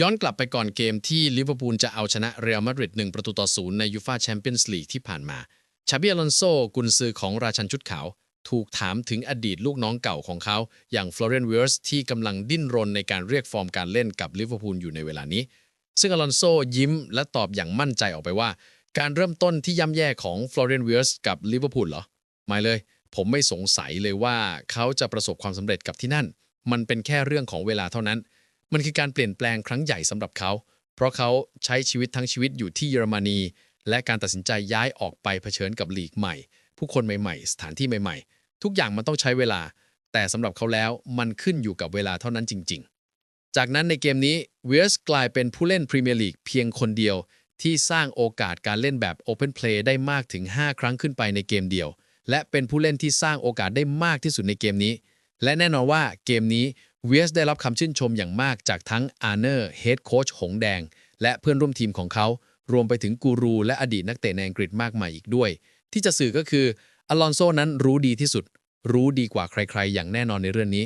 ย้อนกลับไปก่อนเกมที่ลิเวอร์พูลจะเอาชนะเรอัลมาดริด1ประตูต่อศูนย์ในยูฟาแชมเปี้ยนส์ลีกที่ผ่านมา ชาบิอลอนโซกุนซือของราชันชุดขาว ถูกถามถึงอดีตลูกน้องเก่าของเขา อย่างฟลอเรนเวิร์สที่กำลังดิ้นรนในการเรียกฟอร์มการเล่นกับลิเวอร์พูลอยู่ในเวลานี้ ซึ่งอลอนโซยิ้มและตอบอย่างมั่นใจออกไปว่า การเริ่มต้นที่ย่ำแย่ของฟลอเรนเวิร์สกับลิเวอร์พูลเหรอไม่เลย ผมไม่สงสัยเลยว่าเขาจะประสบความสำเร็จกับที่นั่น มันเป็นแค่เรื่องของเวลาเท่านั้น มันคือการเปลี่ยนแปลงครั้งใหญ่สำหรับเขา เพราะเขาใช้ชีวิตทั้งชีวิตอยู่ที่เยอรมนี และการตัดสินใจย้ายออกไปเผชิญกับลีกใหม่ ผู้คนใหม่ ๆ สถานที่ใหม่ๆ ทุกอย่างมันต้องใช้เวลา แต่สำหรับเขาแล้วมันขึ้นอยู่กับเวลาเท่านั้นจริง ๆ จากนั้นในเกมนี้เวียสกลายเป็นผู้เล่นพรีเมียร์ลีกเพียงคนเดียวที่สร้างโอกาสการเล่นแบบ Open Play ได้มากถึง 5 ครั้งขึ้นไปในเกมเดียว และเป็นผู้เล่นที่สร้างโอกาสได้มากที่สุดในเกมนี้ และแน่นอนว่าเกมนี้ เวียสได้รับคำชื่นชมอย่างมากจากทั้งอาร์เนอร์เฮดโค้ชหงแดง และเพื่อนร่วมทีมของเขา รวมไปถึงกูรู และอดีตนักเตะในอังกฤษมากมายอีกด้วย ที่จะสื่อก็คืออลอนโซนั้นรู้ดีที่สุด รู้ดีกว่าใครๆ อย่างแน่นอนในเรื่องนี้